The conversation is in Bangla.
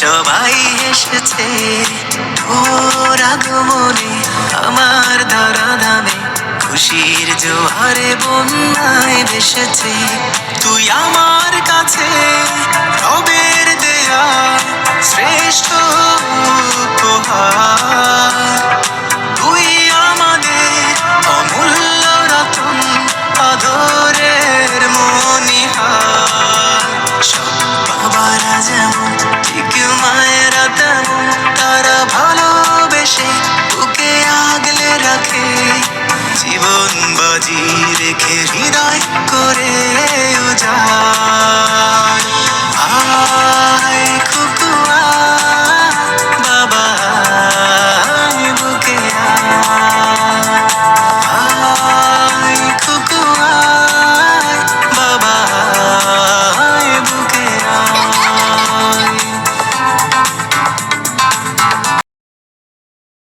সবাই এসেছে। তোর আগমনে আমার ধরা দামে খুশির জোহারে বন্যায় ভেসেছে। তুই জীবন বাজি রেখে